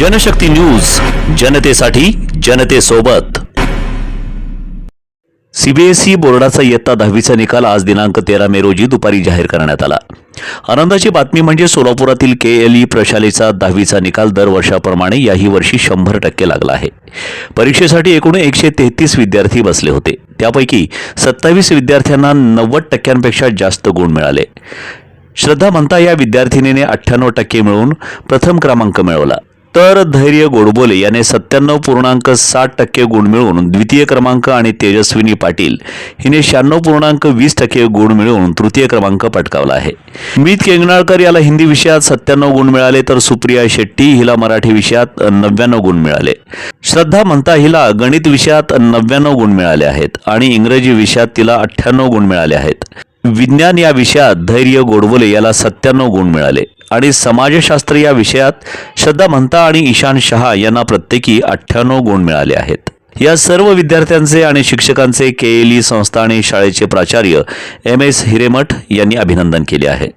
Janshakti news जनतेसाठी जनतेसोबत. CBSE बोर्डाचा इयत्ता दहावीचा निकाल आज दिनांक तेरा मे रोजी दुपारी जाहीर करण्यात आला. आनंदाची बातमी म्हणजे सोलापुरातील के एल ई प्रशालेचा दहावीचा निकाल दरवर्षाप्रमाणे याही वर्षी शंभर टक्के लागला आहे. परीक्षेसाठी एकूण एकशे तेहतीस विद्यार्थी बसले होते. त्यापैकी सत्तावीस विद्यार्थ्यांना नव्वद टक्क्यांपेक्षा जास्त गुण मिळाले. श्रद्धा म्हणता या विद्यार्थिनीने अठ्ठ्याण्णव टक्के मिळवून प्रथम क्रमांक मिळवला. तर धैर्य गोडबोले याने सत्त्याण्णव पूर्णांक साठ टक्के गुण मिळवून द्वितीय क्रमांक आणि तेजस्विनी पाटील हिने शहाण्णव पूर्णांक वीस टक्के गुण मिळवून तृतीय क्रमांक पटकावला आहे. मीत केंगणाळकर याला हिंदी विषयात सत्त्याण्णव गुण मिळाले तर सुप्रिया शेट्टी हिला मराठी विषयात नव्याण्णव गुण मिळाले. श्रद्धा म्हणता हिला गणित विषयात नव्याण्णव गुण मिळाले आहेत आणि इंग्रजी विषयात तिला अठ्ठ्याण्णव गुण मिळाले आहेत. विज्ञान या विषयात धैर्य गोडबोले याला सत्त्याण्णव गुण मिळाले. आणि समाजशास्त्र या विषयात श्रद्धा म्हणता आणि ईशान शहा यांना प्रत्येकी अठ्ठ्याण्णव गुण मिळाले आहेत. या सर्व विद्यार्थ्यांचे आणि शिक्षकांचे के एल ई संस्था आणि शाळेचे प्राचार्य एम एस हिरेमठ यांनी अभिनंदन केले आहे.